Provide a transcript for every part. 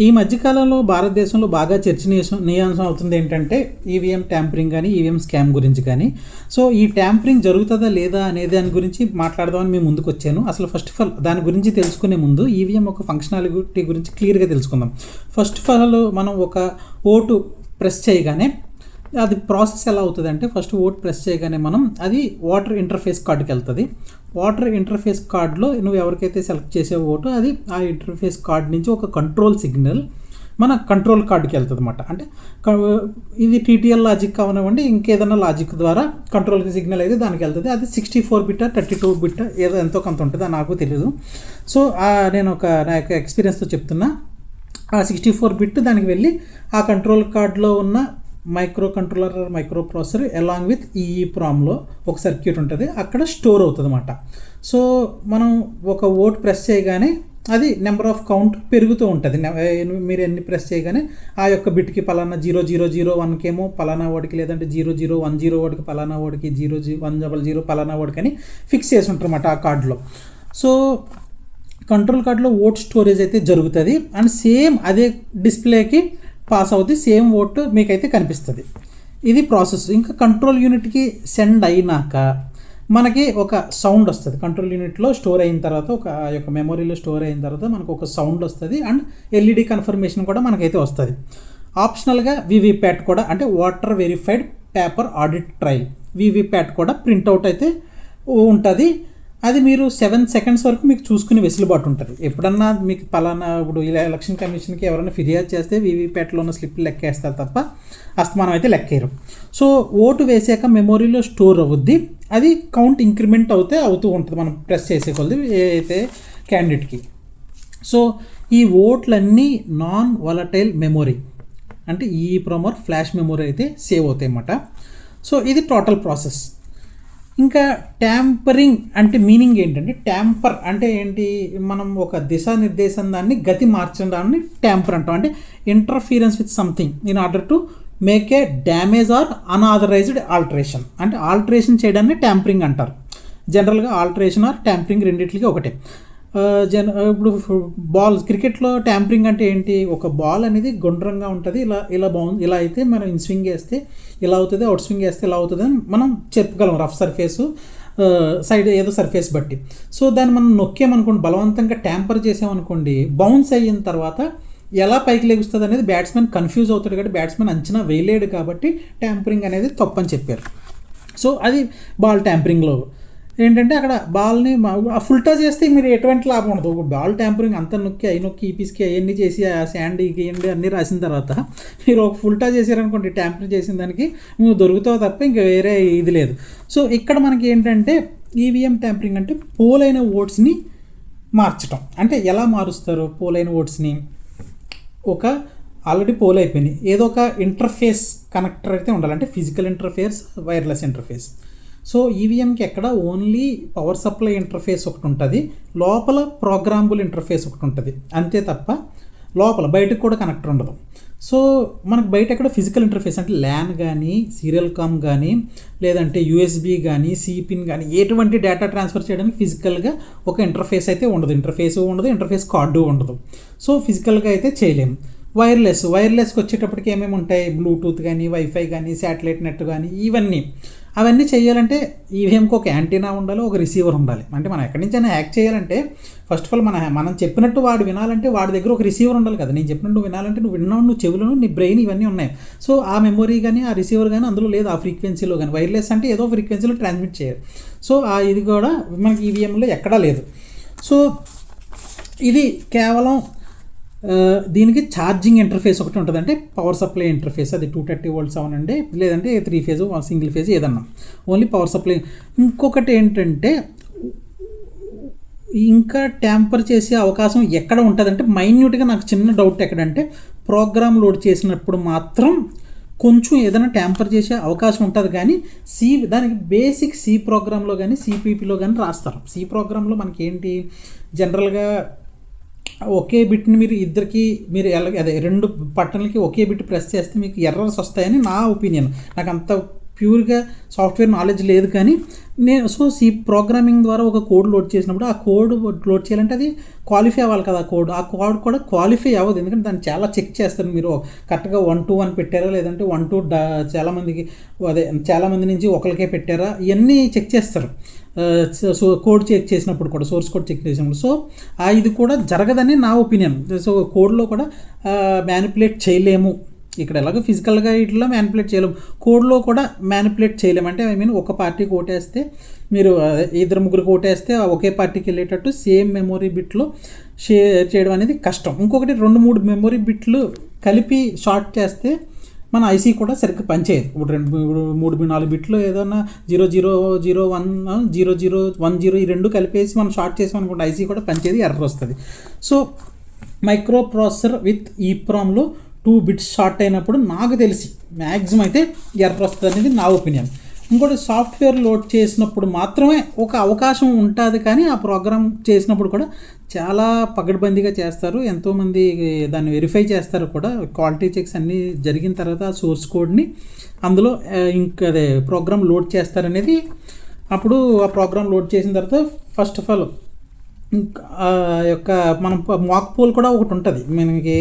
ఈ మధ్యకాలంలో భారతదేశంలో బాగా చర్చనీయాంశం అవుతుంది ఏంటంటే ఈవీఎం ట్యాంపరింగ్ కానీ ఈవీఎం స్కామ్ గురించి కానీ. సో ఈ ట్యాంపరింగ్ జరుగుతుందా లేదా అనే దాని గురించి మాట్లాడదామని మేము ముందుకు వచ్చాను. అసలు ఫస్ట్ ఆఫ్ ఆల్ దాని గురించి తెలుసుకునే ముందు ఈవీఎం ఒక ఫంక్షనాలిటీ గురించి క్లియర్గా తెలుసుకుందాం. ఫస్ట్ ఆఫ్ ఆల్ మనం ఒక ఓటు ప్రెస్ చేయగానే అది ప్రాసెస్ ఎలా అవుతుంది అంటే ఫస్ట్ ఓట్ ప్రెస్ చేయగానే మనం అది వాటర్ ఇంటర్ఫేస్ కార్డుకి వెళ్తుంది. వాటర్ ఇంటర్ఫేస్ కార్డులో నువ్వు ఎవరికైతే సెలెక్ట్ చేసే ఓటు అది ఆ ఇంటర్ఫేస్ కార్డ్ నుంచి ఒక కంట్రోల్ సిగ్నల్ మన కంట్రోల్ కార్డుకి వెళ్తుంది అనమాట అంటే ఇది టీటీఎల్ లాజిక్ అవనివ్వండి ఇంకేదైనా లాజిక్ ద్వారా కంట్రోల్ సిగ్నల్ అయితే దానికి వెళ్తుంది. అది sixty four bit thirty two bit ఏదో ఎంతో కొంత ఉంటుంది అది నాకు తెలియదు సో నేను ఒక నా యొక్క ఎక్స్పీరియన్స్తో చెప్తున్నా. ఆ సిక్స్టీ ఫోర్ బిట్ దానికి వెళ్ళి ఆ కంట్రోల్ కార్డ్లో ఉన్న micro controller micro processor along with EE ప్రామ్లో ఒక సర్క్యూట్ ఉంటుంది. అక్కడ స్టోర్ అవుతుంది అనమాట సో మనం ఒక ఓట్ ప్రెస్ చేయగానే అది నెంబర్ ఆఫ్ కౌంట్ పెరుగుతూ ఉంటుంది. మీరు ఎన్ని ప్రెస్ చేయగానే ఆ యొక్క బిట్కి పలానా జీరో జీరో జీరో వన్కేమో పలానా వాడికి లేదంటే జీరో జీరో వన్ జీరో వాడికి పలానా వాడికి zero G one double zero పలానా వాడికి అని ఫిక్స్ చేసి ఉంటారన్నమాట ఆ కార్డులో సో కంట్రోల్ కార్డులో ఓట్ స్టోరేజ్ అయితే జరుగుతుంది. అండ్ సేమ్ అదే డిస్ప్లేకి పాస్ అవుతుంది సేమ్ ఓటు మీకైతే కనిపిస్తుంది. ఇది ప్రాసెస్ ఇంకా కంట్రోల్ యూనిట్కి సెండ్ అయినాక మనకి ఒక సౌండ్ వస్తుంది. కంట్రోల్ యూనిట్లో స్టోర్ అయిన తర్వాత ఒక యొక్క మెమొరీలో స్టోర్ అయిన తర్వాత మనకు ఒక సౌండ్ వస్తుంది అండ్ ఎల్ఈడి కన్ఫర్మేషన్ కూడా మనకైతే వస్తుంది. ఆప్షనల్గా వివిప్యాట్ కూడా అంటే voter verified paper audit trial VVPAT కూడా ప్రింట్అవుట్ అయితే ఉంటుంది. అది మీరు సెవెన్ సెకండ్స్ వరకు మీకు చూసుకునే వెసులుబాటు ఉంటుంది. ఎప్పుడన్నా మీకు పలానా ఇప్పుడు ఇలా ఎలక్షన్ కమిషన్కి ఎవరైనా ఫిర్యాదు చేస్తే వీవీప్యాట్లో ఉన్న స్లిప్ లెక్కేస్తారు తప్ప అస్తమానం అయితే లెక్కేయరు. సో ఓటు వేసాక మెమొరీలో స్టోర్ అవుద్ది. అది కౌంట్ ఇంక్రిమెంట్ అవుతే అవుతూ ఉంటుంది. మనం ప్రెస్ చేసే కొద్ది ఏదైతే అయితే క్యాండిడేట్కి సో ఈ ఓట్లన్నీ నాన్ వాలటైల్ మెమొరీ అంటే ఈ ప్రొమర్ ఫ్లాష్ మెమొరీ అయితే సేవ్ అవుతాయి అన్నమాట సో ఇది టోటల్ ప్రాసెస్ ఇంకా ట్యాంపరింగ్ అంటే మీనింగ్ ఏంటంటే ట్యాంపర్ అంటే ఏంటి? మనం ఒక దిశానిర్దేశం దాన్ని గతి మార్చడాన్ని ట్యాంపర్ అంటాం. అంటే interference with something in order to make a damage or unauthorized alteration అంటే ఆల్టరేషన్ చేయడాన్ని ట్యాంపరింగ్ అంటారు. జనరల్గా ఆల్టరేషన్ ఆర్ ట్యాంపరింగ్ రెండింటికి ఒకటే. జన ఇప్పుడు బాల్ క్రికెట్లో ట్యాంపరింగ్ అంటే ఏంటి? ఒక బాల్ అనేది గుండ్రంగా ఉంటుంది ఇలా ఇలా బౌన్ ఇలా అయితే మనం ఇన్ స్వింగ్ వేస్తే ఇలా అవుతుంది అవుట్ స్వింగ్ వేస్తే ఇలా అవుతుంది అని మనం చెప్పగలం రఫ్ సర్ఫేసు సైడ్ ఏదో సర్ఫేస్ బట్టి. సో దాన్ని మనం నొక్కామనుకోండి బలవంతంగా ట్యాంపర్ చేసామనుకోండి బౌన్స్ అయిన తర్వాత ఎలా పైకి లెగుస్తుంది అనేది బ్యాట్స్మెన్ కన్ఫ్యూజ్ అవుతాడు కాబట్టి బ్యాట్స్మెన్ అంచనా వేయలేడు కాబట్టి ట్యాంపరింగ్ అనేది తప్పని చెప్పారు. సో అది బాల్ ట్యాంపరింగ్లో ఏంటంటే అక్కడ బాల్ని ఫుల్ టచ్ చేస్తే మీరు ఎటువంటి లాభం ఉండదు. ఒక బాల్ ట్యాంపరింగ్ అంత నొక్కి అయి నొక్కి ఈ అవన్నీ చేసి ఆ శాండ్ గీయండి అన్నీ రాసిన తర్వాత మీరు ఒక ఫుల్ టచ్ చేశారనుకోండి ట్యాంపరింగ్ చేసిన దానికి నువ్వు దొరుకుతావు తప్ప ఇంకా వేరే ఇది లేదు. సో ఇక్కడ మనకి ఏంటంటే ఈవీఎం ట్యాంపరింగ్ అంటే పోలైన ఓట్స్ని మార్చటం. అంటే ఎలా మారుస్తారు పోలైన ఓట్స్ని? ఒక ఆల్రెడీ పోల్ అయిపోయినాయి ఏదో ఒక ఇంటర్ఫేస్ కనెక్టర్ అయితే ఉండాలి. అంటే physical interface wireless interface. So ఈవీఎంకి ఎక్కడ ఓన్లీ పవర్ సప్లై ఇంటర్ఫేస్ ఒకటి ఉంటుంది. లోపల ప్రోగ్రామబుల్ ఇంటర్ఫేస్ ఒకటి ఉంటుంది. అంతే తప్ప లోపల బయటకు కూడా కనెక్టర్ ఉండదు. సో మనకు బయట ఎక్కడ ఫిజికల్ ఇంటర్ఫేస్ అంటే ల్యాన్ కానీ సీరియల్ కామ్ కానీ లేదంటే యూఎస్బి కానీ సిపిన్ కానీ ఎటువంటి డేటా ట్రాన్స్ఫర్ చేయడానికి ఫిజికల్గా ఒక ఇంటర్ఫేస్ అయితే ఉండదు. ఇంటర్ఫేస్ ఉండదు ఇంటర్ఫేస్ కార్డు ఉండదు. సో ఫిజికల్గా అయితే చేయలేము వైర్లెస్ వైర్లెస్కి వచ్చేటప్పటికి ఏమేమి ఉంటాయి? బ్లూటూత్ కానీ వైఫై కానీ శాటిలైట్ నెట్ కానీ ఇవన్నీ. అవన్నీ చేయాలంటే ఈవీఎంకి ఒక యాంటీనా ఉండాలి ఒక రిసీవర్ ఉండాలి. అంటే మనం ఎక్కడి నుంచైనా యాక్ట్ చేయాలంటే ఫస్ట్ ఆఫ్ ఆల్ మన మనం చెప్పినట్టు వాడు వినాలంటే వాడి దగ్గర ఒక రిసీవర్ ఉండాలి కదా. నేను చెప్పినట్టు వినాలంటే నువ్వు విన్నావు నువ్వు చెవులు నీ బ్రెయిన్ ఇవన్నీ ఉన్నాయి. సో ఆ మెమొరీ కానీ ఆ రిసీవర్ కానీ అందులో లేదు ఆ ఫ్రీక్వెన్సీలో కానీ వైర్లెస్ అంటే ఏదో ఫ్రీక్వెన్సీలో ట్రాన్స్మిట్ చేయాలి సో ఆ ఇది కూడా మనకి ఈవీఎంలో ఎక్కడా లేదు. సో ఇది కేవలం దీనికి ఛార్జింగ్ ఇంటర్ఫేస్ ఒకటి ఉంటుంది అంటే పవర్ సప్లై ఇంటర్ఫేస్ అది టూ థర్టీ వోల్ట్స్ అండి. లేదంటే త్రీ ఫేజ్ సింగిల్ ఫేజ్ ఏదన్నా. ఓన్లీ పవర్ సప్లై ఇంకొకటి ఏంటంటే ఇంకా ట్యాంపర్ చేసే అవకాశం ఎక్కడ ఉంటుందంటే మైన్యూట్గా నాకు చిన్న డౌట్ ఎక్కడంటే ప్రోగ్రామ్ లోడ్ చేసినప్పుడు మాత్రం కొంచెం ఏదైనా ట్యాంపర్ చేసే అవకాశం ఉంటుంది కానీ సి దానికి బేసిక్ సి ప్రోగ్రాంలో కానీ సిపిపిలో కానీ రాస్తారు. సి ప్రోగ్రాంలో మనకి ఏంటి జనరల్గా ఒకే బిట్ని మీరు ఇద్దరికి మీరు ఎలా అదే రెండు పట్టణలకి ఒకే బిట్ ప్రెస్ చేస్తే మీకు ఎర్రర్స్ వస్తాయని నా ఒపీనియన్. నాకు అంత ప్యూర్గా సాఫ్ట్వేర్ నాలెడ్జ్ లేదు కానీ నేను సో సి ప్రోగ్రామింగ్ ద్వారా ఒక కోడ్ లోడ్ చేసినప్పుడు ఆ కోడ్ లోడ్ చేయాలంటే అది క్వాలిఫై అవ్వాలి కదా ఆ కోడ్. ఆ కోడ్ కూడా క్వాలిఫై అవ్వదు. ఎందుకంటే దాన్ని చాలా చెక్ చేస్తారు మీరు. కరెక్ట్గా వన్ టూ వన్ పెట్టారా? లేదంటే వన్ టూ డా చాలామందికి అదే చాలామంది నుంచి ఒకరికే పెట్టారా? ఇవన్నీ చెక్ చేస్తారు. సో కోడ్ చెక్ చేసినప్పుడు కూడా సోర్స్ కోడ్ చెక్ చేసినప్పుడు. సో ఆ ఇది కూడా జరగదని నా ఒపీనియన్. సో కోడ్లో కూడా మ్యానిపులేట్ చేయలేము. ఇక్కడ ఎలాగో ఫిజికల్గా ఇట్లా మ్యానిపులేట్ చేయలేము కోడ్లో కూడా మ్యానిపులేట్ చేయలేము అంటే ఐ మీన్ ఒక పార్టీకి ఓటేస్తే మీరు ఇద్దరు ముగ్గురికి ఓటేస్తే ఒకే పార్టీకి వెళ్ళేటట్టు సేమ్ మెమొరీ బిట్లో షేర్ చేయడం అనేది కష్టం. ఇంకొకటి రెండు మూడు మెమొరీ బిట్లు కలిపి షార్ట్ చేస్తే మన ఐసీ కూడా సరిగ్గా పనిచేయదు. ఇప్పుడు రెండు మూడు నాలుగు బిట్లు ఏదైనా zero zero zero one zero zero one zero ఈ రెండు కలిపేసి మనం షార్ట్ చేసాం అనుకుంటే ఐసీ కూడా పనిచేది ఎర్ర వస్తుంది. సో మైక్రో ప్రాసెసర్ విత్ ఈప్రామ్లో టూ బిట్స్ షార్ట్ అయినప్పుడు నాకు తెలిసి మ్యాక్సిమం అయితే ఎర్ర వస్తుంది అనేది నా ఒపీనియన్ ఇంకోటి సాఫ్ట్వేర్ లోడ్ చేసినప్పుడు మాత్రమే ఒక అవకాశం ఉంటుంది కానీ ఆ ప్రోగ్రామ్ చేసినప్పుడు కూడా చాలా పగడ్బందీగా చేస్తారు. ఎంతోమంది దాన్ని వెరిఫై చేస్తారు కూడా. క్వాలిటీ చెక్స్ అన్నీ జరిగిన తర్వాత ఆ సోర్స్ కోడ్ని అందులో ఇంకా అదే ప్రోగ్రామ్ లోడ్ చేస్తారనేది అప్పుడు ఆ ప్రోగ్రామ్ లోడ్ చేసిన తర్వాత ఫస్ట్ ఆఫ్ ఆల్ ఆ యొక్క మనం మాక్ పోల్ కూడా ఒకటి ఉంటుంది. మనకి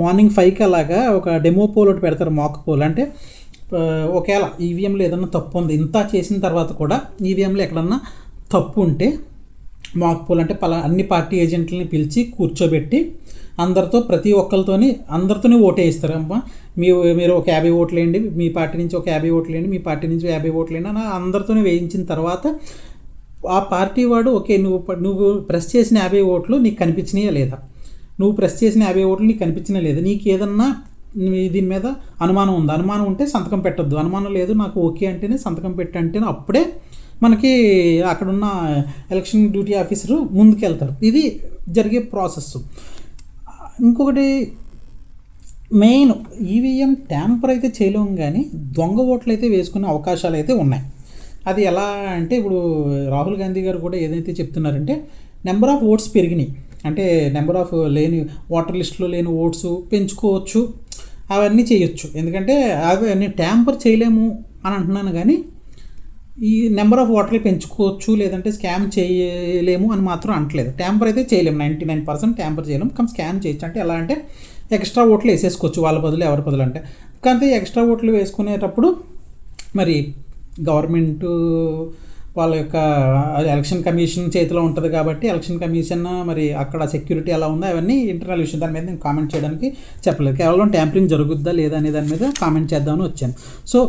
మార్నింగ్ ఫైవ్కి అలాగా ఒక డెమో పోల్ ఒకటి పెడతారు మాక్ పోల్ అంటే ఒకవేళ ఈవీఎంలో ఏదన్నా తప్పు ఉంది ఇంత చేసిన తర్వాత కూడా ఈవీఎంలో ఎక్కడన్నా తప్పు ఉంటే మాక్ పోల్ అంటే పలా అన్ని పార్టీ ఏజెంట్లని పిలిచి కూర్చోబెట్టి అందరితో ప్రతి ఒక్కరితోని అందరితోనే ఓటేయిస్తారు. అమ్మా మీ మీరు ఒక యాభై ఓట్లు వేయండి మీ పార్టీ నుంచి ఒక యాభై ఓట్లు వేయండి మీ పార్టీ నుంచి యాభై ఓట్లు వేయండి అని అందరితోనే వేయించిన తర్వాత ఆ పార్టీ వాడు ఓకే నువ్వు నువ్వు ప్రెస్ చేసిన యాభై ఓట్లు నీకు కనిపించినాయా లేదా? నువ్వు ప్రెస్ చేసిన యాభై ఓట్లు నీకు కనిపించినా లేదా? నీకు ఏదన్నా దీని మీద అనుమానం ఉంది? అనుమానం ఉంటే సంతకం పెట్టద్దు. అనుమానం లేదు నాకు ఓకే అంటేనే సంతకం పెట్టంటేనే అప్పుడే మనకి అక్కడున్న ఎలక్షన్ డ్యూటీ ఆఫీసరు ముందుకెళ్తారు ఇది జరిగే ప్రాసెస్ ఇంకొకటి మెయిన్ ఈవీఎం ట్యాంపర్ అయితే చేయలేము కానీ దొంగ ఓట్లు అయితే వేసుకునే అవకాశాలు అయితే ఉన్నాయి. అది ఎలా అంటే ఇప్పుడు రాహుల్ గాంధీ గారు కూడా ఏదైతే చెప్తున్నారంటే నెంబర్ ఆఫ్ ఓట్స్ పెరిగినాయి. అంటే నెంబర్ ఆఫ్ లేని ఓటర్ లిస్టులో లేని ఓట్స్ పెంచుకోవచ్చు అవన్నీ చేయొచ్చు. ఎందుకంటే అవన్నీ ట్యాంపర్ చేయలేము అని అంటున్నాను కానీ ఈ నెంబర్ ఆఫ్ ఓటర్లు పెంచుకోవచ్చు లేదంటే స్కామ్ చేయలేము అని మాత్రం అంటలేదు. ట్యాంపర్ అయితే చేయలేము. నైంటీ నైన్ పర్సెంట్ ట్యాంపర్ చేయలేము. కానీ స్కామ్ చేయొచ్చు. అంటే ఎలా అంటే ఎక్స్ట్రా ఓట్లు వేసేసుకోవచ్చు. వాళ్ళ బదులు ఎవరి బదులు అంటే. కానీ ఎక్స్ట్రా ఓట్లు వేసుకునేటప్పుడు మరి గవర్నమెంట్ వాళ్ళ యొక్క ఎలక్షన్ కమిషన్ చేతిలో ఉంటుంది కాబట్టి ఎలక్షన్ కమిషన్ మరి అక్కడ సెక్యూరిటీ ఎలా ఉందో అవన్నీ ఇంటర్నల్ విషయం దాని మీద నేను కామెంట్ చేయడానికి చెప్పలేదు. కేవలం ట్యాంపరింగ్ జరుగుద్దా లేదా అనే దాని మీద కామెంట్ చేద్దామని వచ్చాను. సో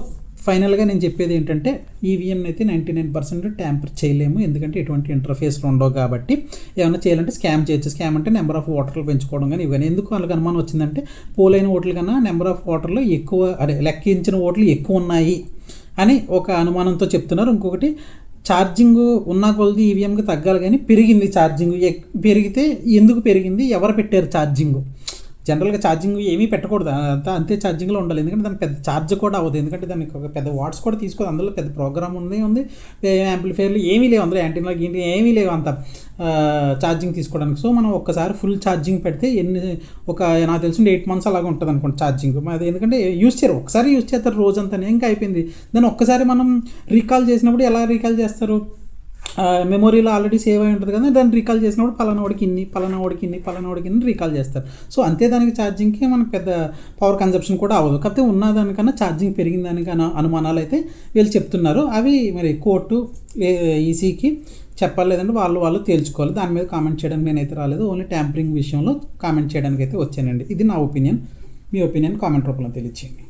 ఫైనల్గా నేను చెప్పేది ఏంటంటే ఈవీఎం అయితే నైంటీ నైన్ పర్సెంట్ ట్యాంపర్ చేయలేము. ఎందుకంటే ఎటువంటి ఇంటర్ఫేస్లు ఉండవు కాబట్టి. ఏమైనా చేయాలంటే స్కామ్ చేయొచ్చు. స్కామ్ అంటే నెంబర్ ఆఫ్ ఓటర్లు పెంచుకోవడం కానీ ఇవన్నీ ఎందుకు వాళ్ళకి అనుమానం వచ్చిందంటే పోలైన ఓట్ల కన్నా నెంబర్ ఆఫ్ ఓటర్లు ఎక్కువ అదే లెక్కించిన ఓట్లు ఎక్కువ ఉన్నాయి. అని ఒక అనుమానంతో చెప్తున్నారు. ఇంకొకటి ఛార్జింగ్ ఉన్న కొలది ఈవీఎంకి తగ్గాలి కానీ పెరిగింది ఛార్జింగ్. పెరిగితే ఎందుకు పెరిగింది? ఎవరు పెట్టారు ఛార్జింగ్? జనరల్గా ఛార్జింగ్ ఏమీ పెట్టకూడదు. అంతా అంతే ఛార్జింగ్లో ఉండాలి. ఎందుకంటే దానికి పెద్ద ఛార్జ్ కూడా అవ్వదు. ఎందుకంటే దానికి ఒక పెద్ద వాట్స్ కూడా తీసుకోదు. అందులో పెద్ద ప్రోగ్రామ్ ఉంది. ఉంది యాంప్లిఫైర్లు ఏమీ లేవు. అందులో యాంటీనా గింటి ఏమీ లేవు అంత. ఛార్జింగ్ తీసుకోవడానికి. సో మనం ఒక్కసారి ఫుల్ ఛార్జింగ్ పెడితే ఎన్ని ఒక నాకు తెలిసి ఎయిట్ మంత్స్ అలాగా ఉంటుంది అనుకోండి ఛార్జింగ్. అది ఎందుకంటే యూస్ చేయరు. ఒకసారి యూస్ చేస్తారు రోజంతా ఇంకా అయిపోయింది. దాన్ని ఒక్కసారి మనం రీకాల్ చేసినప్పుడు ఎలా రీకాల్ చేస్తారు? మెమొరీలో ఆల్రెడీ సేవ్ అయి ఉంటుంది కదా దాన్ని రీకాల్ చేసినప్పుడు పలానా వాడికి ఇన్ని పలానా వాడికి ఇన్ని పలానా వాడికి ఇన్ని రీకాల్ చేస్తారు. సో అంతే దానికి ఛార్జింగ్కి మనకు పెద్ద పవర్ కన్సెప్షన్ కూడా అవ్వదు. కాకపోతే ఉన్న దానికన్నా ఛార్జింగ్ పెరిగిన అనుమానాలు అయితే వీళ్ళు చెప్తున్నారు. అవి మరి కోర్టు ఈసీకి చెప్పాలి లేదంటే వాళ్ళు వాళ్ళు తేల్చుకోవాలి. దాని మీద కామెంట్ చేయడానికి నేనైతే రాలేదు. ఓన్లీ ట్యాంపరింగ్ విషయంలో కామెంట్ చేయడానికి అయితే వచ్చానండి. ఇది నా ఒపీనియన్ మీ ఒపీనియన్ కామెంట్ రూపంలో తెలియచేయండి.